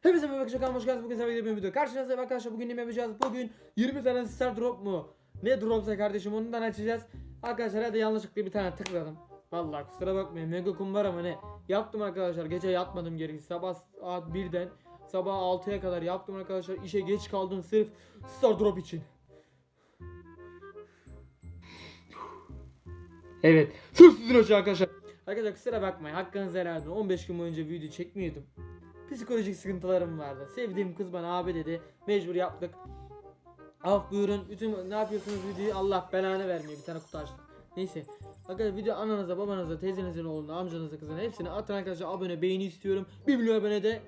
Hepinize merhaba arkadaşlar hoş geldiniz. Bugün sizlerle bir video. Karşınızdayım arkadaşlar. Bugün ne yapacağız? Bugün 20 tane star drop mu? Ne dropsa kardeşim ondan açacağız. Arkadaşlar hadi yanlışlıkla bir tane tıkladım. Vallahi kusura bakmayın. Mega kum var ama ne? Yaptım arkadaşlar. Gece yatmadım gereksiz. Sabah saat 1'den sabah 6'ya kadar yaptım arkadaşlar. İşe geç kaldım sırf star drop için. Evet. Sırf sizin arkadaşlar. Arkadaşlar kusura bakmayın. Hakkınızı helal edin. 15 gün boyunca video çekmiyordum. Psikolojik sıkıntılarım vardı. Sevdiğim kız bana abi dedi. Mecbur yaptık. Af buyurun. Bütün ne yapıyorsunuz videoyu Allah belanı vermiyor. Bir tane kutu açtım. Neyse. Arkadaşlar video ananıza, babanıza, teyzenizin oğluna, amcanıza, kızına hepsine atın arkadaşlar. Abone, beğeni istiyorum. 1 milyon abone de.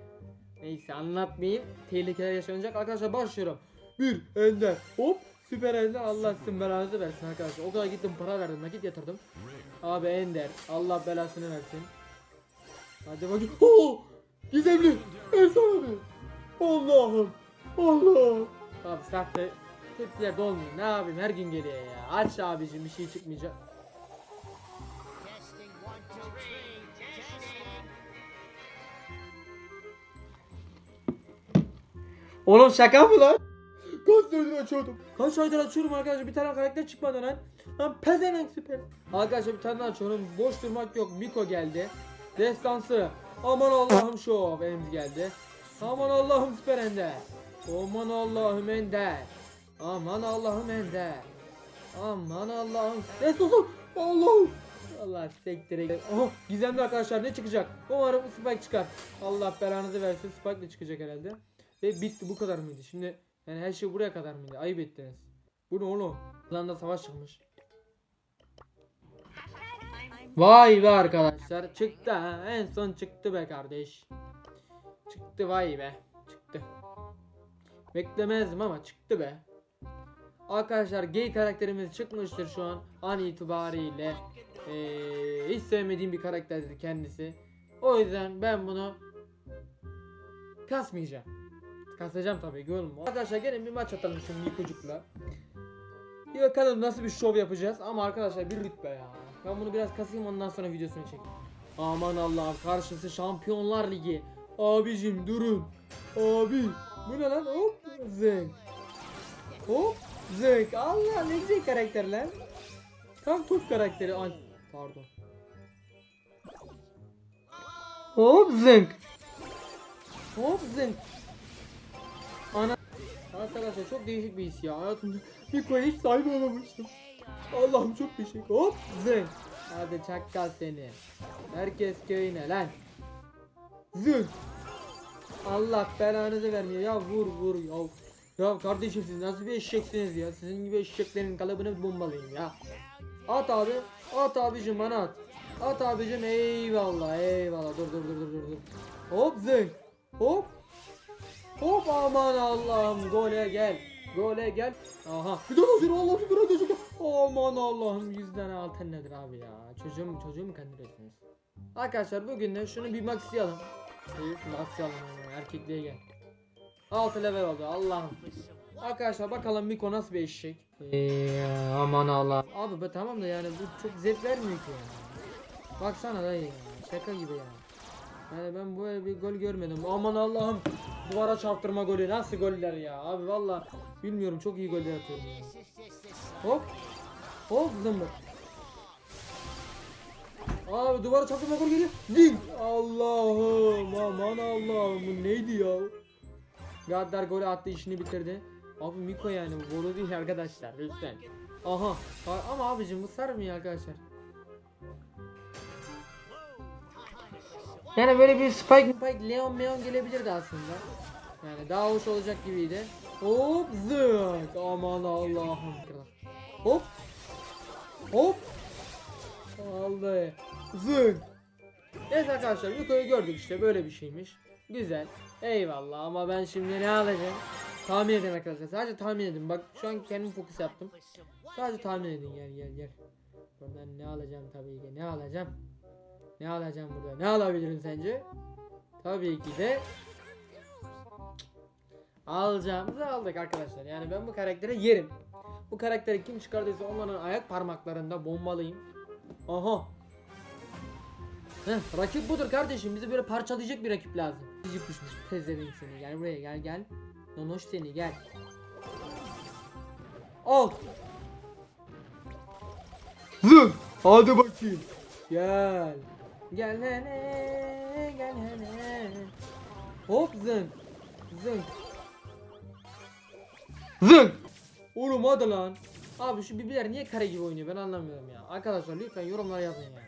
Neyse anlatmayayım. Tehlikeler yaşanacak. Arkadaşlar başlıyorum. Bir ender. Hop. Süper ender. Allah sizin belanızı versin arkadaşlar. O kadar gittim para verdim. Nakit yatırdım. Abi ender. Allah belasını versin. Hadi bakayım. Oo! Gizemli. Efsane. Allah'ım. Allah'ım. Abi sahte tepkiler dolmuyor. Ne yapayım her gün geliyor ya. Aç abicim bir şey çıkmayacak. Oğlum şaka mı lan? Kaç senedir açıyordum. Kaç aydır açıyorum arkadaşlar bir tane karakter çıkmadı lan. Lan pezevenk süper. Arkadaşlar bir tane daha açıyorum. Boş durmak yok. Miko geldi. Destansı. Aman Allah'ım şu Emz geldi. Aman Allah'ım süper ender. Aman Allah'ım ender. Aman Allah'ım ender. Aman Allah'ım. Destansı. Allah'ım. Allah sektire. Oh gizemli arkadaşlar ne çıkacak? Umarım Spike çıkar. Allah belanızı versin. Spike de çıkacak herhalde. Ve bitti bu kadar mıydı? Şimdi yani her şey buraya kadar mıydı? Ayıp ettiniz. Bu ne oğlum? Landa savaş çıkmış. Vay be arkadaşlar çıktı ha. En son çıktı be kardeş. Çıktı vay be. Çıktı. Beklemezdim ama çıktı be. Arkadaşlar gay karakterimiz çıkmıştır şu an an itibariyle. Ee, hiç sevmediğim bir karakterdi kendisi. O yüzden ben bunu kasmayacağım. Kasacağım tabii ki. Arkadaşlar gelin bir maç atalım şu Mikucuk'la. Bir bakalım nasıl bir şov yapacağız. Ama arkadaşlar bir rütbe ya. Ben bunu biraz kasayım ondan sonra videosunu çekeyim. Aman Allah'ım karşısı Şampiyonlar Ligi. Abicim durun. Abi. Bu ne lan? Hop. Zeng. Hop. Zeng. Allah ne güzel karakter lan. Tam top karakteri. Ay pardon. Hop zeng. Hop zeng. Ana Arkadaşlar çok değişik bir his ya. Hayatımda bir koya hiç sahip olamamıştım. Allah'ım çok teşekkür. Hop zeng. Hadi çakkal seni. Herkes köyüne lan. Zeng. Allah belanızı vermiyor ya vur vur ya. Ya kardeşim siz nasıl bir eşeksiniz ya? Sizin gibi eşeklerin kalıbını bombalayayım ya. At abi. At abicim bana at. At abicim eyvallah eyvallah. Dur dur dur dur dur. dur. Hop zeng. Hop. Hop aman Allah'ım gole gel. Gole gel. Aha. Bir daha bir Allah bir daha gözüküyor. Aman Allah'ım yüzden altın nedir abi ya. Çocuğum çocuğu mu kandırıyorsunuz? Arkadaşlar bugün de şunu bir maxlayalım. Evet maxlayalım yani erkekliğe gel. 6 level oldu Allah'ım. Arkadaşlar bakalım Miko nasıl bir eşek. Eee aman Allah. Abi be tamam da yani bu çok zevk vermiyor ki ya. Baksana dayı ya. Şaka gibi ya. Yani ben böyle bir gol görmedim. Aman Allah'ım. Duvara çarptırma golü. Nasıl goller ya? Abi valla bilmiyorum çok iyi goller atıyorum ya. Hop. Hop zımbır. Abi duvara çarptırma gol geliyor. Ding. Allah'ım. Aman Allah'ım. Bu neydi ya? Gaddar golü attı işini bitirdi. Abi Miko yani bu golü değil arkadaşlar lütfen. Aha. Ama abicim bu sarmıyor arkadaşlar. Yani böyle bir Spike Spike Leon Meon gelebilirdi aslında. Yani daha hoş olacak gibiydi. Hop zık. Aman Allah'ım. Hop. Hop. Aldı. Zık. Neyse arkadaşlar yukarı gördük işte böyle bir şeymiş. Güzel. Eyvallah ama ben şimdi ne alacağım? Tahmin edin arkadaşlar. Sadece tahmin edin. Bak şu an kendim fokus yaptım. Sadece tahmin edin gel gel gel. Buradan ne alacağım tabii ki ne alacağım? Ne alacağım burada? Ne alabilirim sence? Tabii ki de alacağımızı aldık arkadaşlar. Yani ben bu karakteri yerim. Bu karakteri kim çıkardıysa onların ayak parmaklarında bombalıyım. Aha. Heh, rakip budur kardeşim. Bizi böyle parçalayacak bir rakip lazım. cici kuşmuş. Pezevenk seni. Gel buraya gel gel. Nonoş seni gel. Al. Zın. Hadi bakayım. Gel. Gel hele. Gel hele. Hop zın. Zın. Zın. Oğlum hadi lan. Abi şu bibiler niye kare gibi oynuyor ben anlamıyorum ya. Arkadaşlar lütfen yorumlara yazın ya.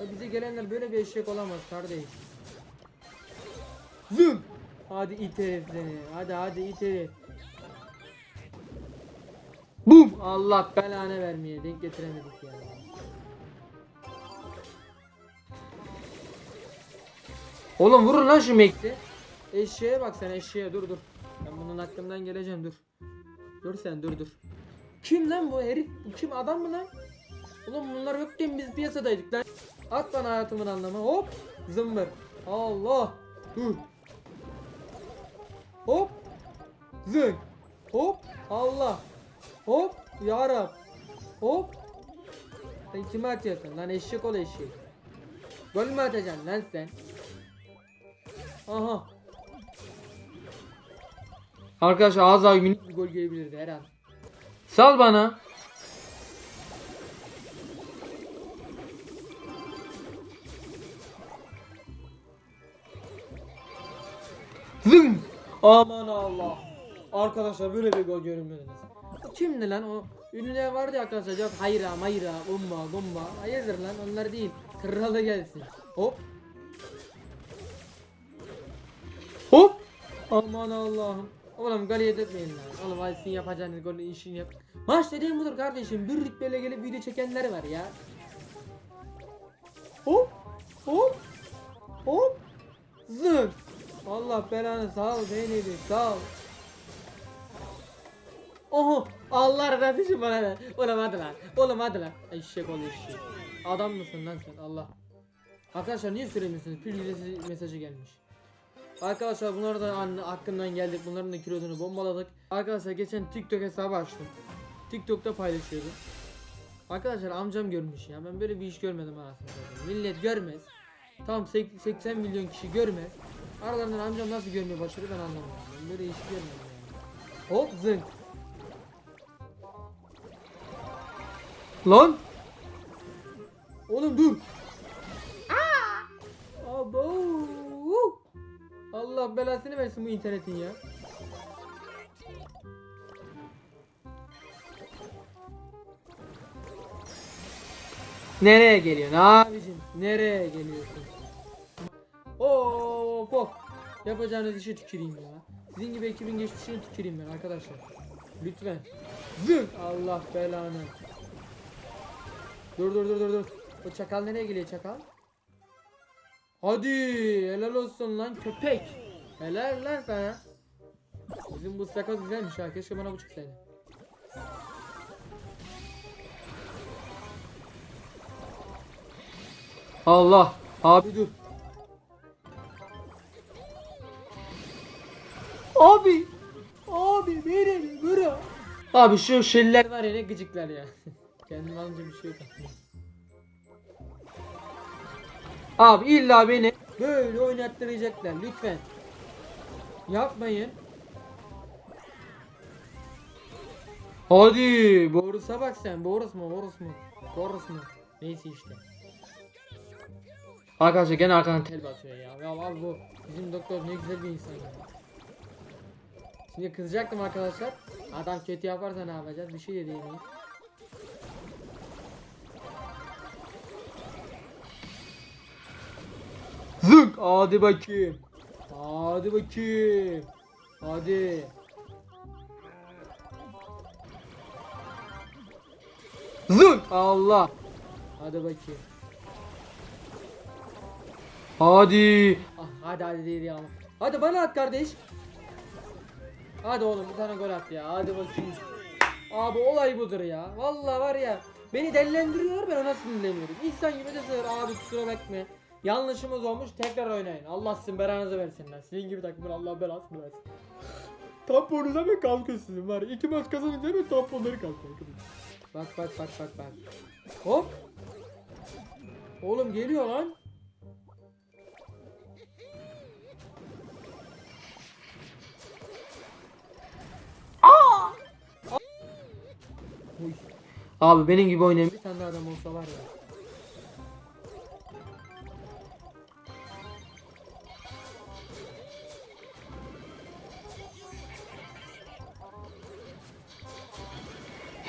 Ya bize gelenler böyle bir eşek olamaz kardeş. Zın. Hadi it herif seni. Hadi hadi it herif. Bum. Allah belanı vermeye denk getiremedik ya. Oğlum vurun lan şu mekti. Eşeğe bak sen eşeğe dur dur. Bunun hakkından geleceğim dur. Dur sen dur dur. Kim lan bu herif? Bu Kim adam mı lan? Oğlum bunlar yokken biz piyasadaydık lan. At bana hayatımın anlamı. Hop. Zımbır. Allah. Dur. Hop. Zın. Hop. Allah. Hop. Yarab. Hop. Sen kime atıyorsun lan eşek ol eşek. Gol mü atacaksın lan sen? Aha. Arkadaşlar az daha minik bir gol gelebilirdi her an. Sal bana. Zım. Aman Allah. Arkadaşlar böyle bir gol görünmediniz. Kimdi lan o? Ünlüler vardı ya arkadaşlar. Yok hayra mayra gumba gumba. Hayırdır lan onlar değil. Kralı gelsin. Hop. Hop. Aman Allah'ım. Oğlum gol yedirtmeyin lan. Oğlum hadi sizin yapacağınız golü işini yap. Maç dediğim budur kardeşim. Bir rütbeyle gelip video çekenler var ya. Hop. Hop. Hop. Zın. Allah belanı sağ ol beyniydi sağ ol. Oho Allah razı olsun bana ver. Oğlum hadi lan. Oğlum hadi lan. Eşek ol eşek. Adam mısın lan sen Allah. Arkadaşlar niye süremiyorsunuz? Pil mesajı gelmiş. Arkadaşlar bunlar da an- hakkından geldik. Bunların da kilodunu bombaladık. Arkadaşlar geçen TikTok hesabı açtım. TikTok'ta paylaşıyordum. Arkadaşlar amcam görmüş ya. Ben böyle bir iş görmedim anasını satayım. Millet görmez. Tam sek- 80 milyon kişi görmez. Aralarından amcam nasıl görmeye başladı ben anlamadım. Ben böyle iş görmedim yani. Hop zınk. Lan. Oğlum dur. Aa! Abo. Allah belasını versin bu internetin ya. Nereye geliyorsun abicim? Nereye geliyorsun? Hop hop. Yapacağınız işe tüküreyim ya. Sizin gibi ekibin geçmişine tüküreyim ben arkadaşlar. Lütfen. Zın. Allah belanı. Dur dur dur dur dur. O çakal nereye geliyor çakal? Hadi helal olsun lan köpek. Helal lan sana. Bizim bu sakal güzelmiş ha. Keşke bana bu çıksaydı. Allah. Abi dur. Abi. Abi beni bırak. Abi şu şeller var ya ne gıcıklar ya. Kendim alınca bir şey yok. Abi illa beni böyle oynattıracaklar lütfen. Yapmayın. Hadi Borus'a bak sen. Borus mu? Borus mu? Borus mu? Neyse işte. Arkadaşlar gene arkadan tel batıyor ya. Ya abi bu bizim doktor ne güzel bir insan ya. Şimdi kızacaktım arkadaşlar. Adam kötü yaparsa ne yapacağız? Bir şey de diyemeyiz. Zık hadi bakayım. Hadi bakayım. Hadi. Zık Allah. Hadi bakayım. Hadi. Ah, hadi hadi değil ya. Hadi bana at kardeş. Hadi oğlum bir tane gol at ya. Hadi bakayım. Abi olay budur ya. Vallahi var ya. Beni dellendiriyor ben ona sinirleniyorum. İnsan gibi de sığır abi kusura bakma. Yanlışımız olmuş tekrar oynayın. Allah sizin belanızı versin lan. Sizin gibi takımın Allah belasını versin. Tamponunuza mı kalkıyor sizin var? İki maç kazanınca mı tamponları kalkıyor? Bak bak bak bak bak. Hop. Oğlum geliyor lan. Aa! Abi benim gibi oynayan bir tane adam olsa var ya.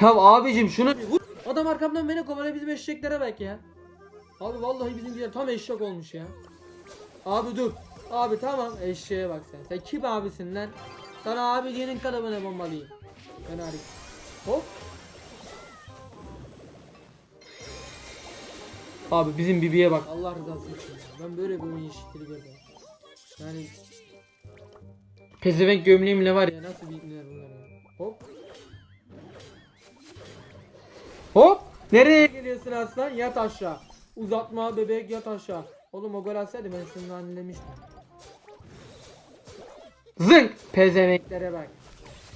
Ya abicim şunu bir vur. Adam arkamdan beni kovalıyor bizim eşeklere bak ya. Abi vallahi bizimkiler tam eşek olmuş ya. Abi dur. Abi tamam eşeğe bak sen. Sen kim abisin lan? Sana abi diyenin kalıbına bombalıyım. Ben harika. Hop. Abi bizim Bibi'ye bak. Allah rızası için. Ben böyle bir oyun eşitleri gördüm. Yani Pezevenk gömleğimle var ya nasıl bilgiler bunlar ya. Hop. Hop. Nereye geliyorsun aslan? Yat aşağı. Uzatma bebek yat aşağı. Oğlum o gol atsaydı ben seni annemiştim. Zınk. Pezevenklere bak.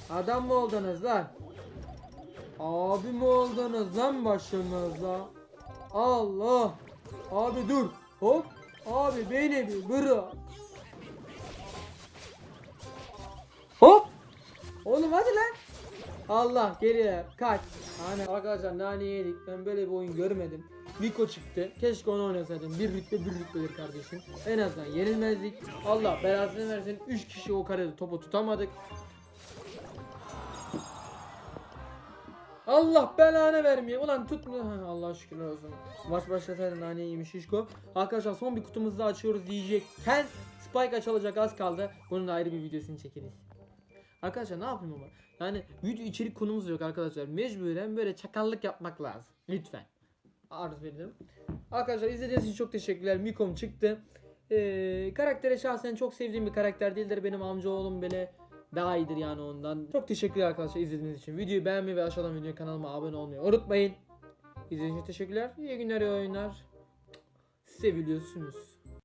Adam mı oldunuz lan? Abi mi oldunuz lan başımıza? Allah. Abi dur. Hop. Abi beni bir bırak. Hop. Oğlum hadi lan. Allah geriye kaç. Hani arkadaşlar nane yedik. Ben böyle bir oyun görmedim. Miko çıktı. Keşke onu oynasaydım. Bir rütbe bir rütbedir kardeşim. En azından yenilmezdik. Allah belasını versin. 3 kişi o karede topu tutamadık. Allah belanı vermiyor. Ulan tutmuyor. Allah şükürler olsun. Maç başlasaydı nane yemiş Şişko. Arkadaşlar son bir kutumuzu da açıyoruz diyecekken Spike açılacak az kaldı. Bunun da ayrı bir videosunu çekeriz. Arkadaşlar ne yapayım ama? Yani video içerik konumuz yok arkadaşlar. Mecburen böyle çakallık yapmak lazım. Lütfen. Arz veririm. Arkadaşlar izlediğiniz için çok teşekkürler. Mikom çıktı. Ee, karakteri şahsen çok sevdiğim bir karakter değildir. Benim amcaoğlum böyle daha iyidir yani ondan. Çok teşekkürler arkadaşlar izlediğiniz için. Videoyu beğenmeyi ve aşağıdan videoya kanalıma abone olmayı unutmayın. İzlediğiniz için teşekkürler. İyi günler, iyi oyunlar. Seviliyorsunuz.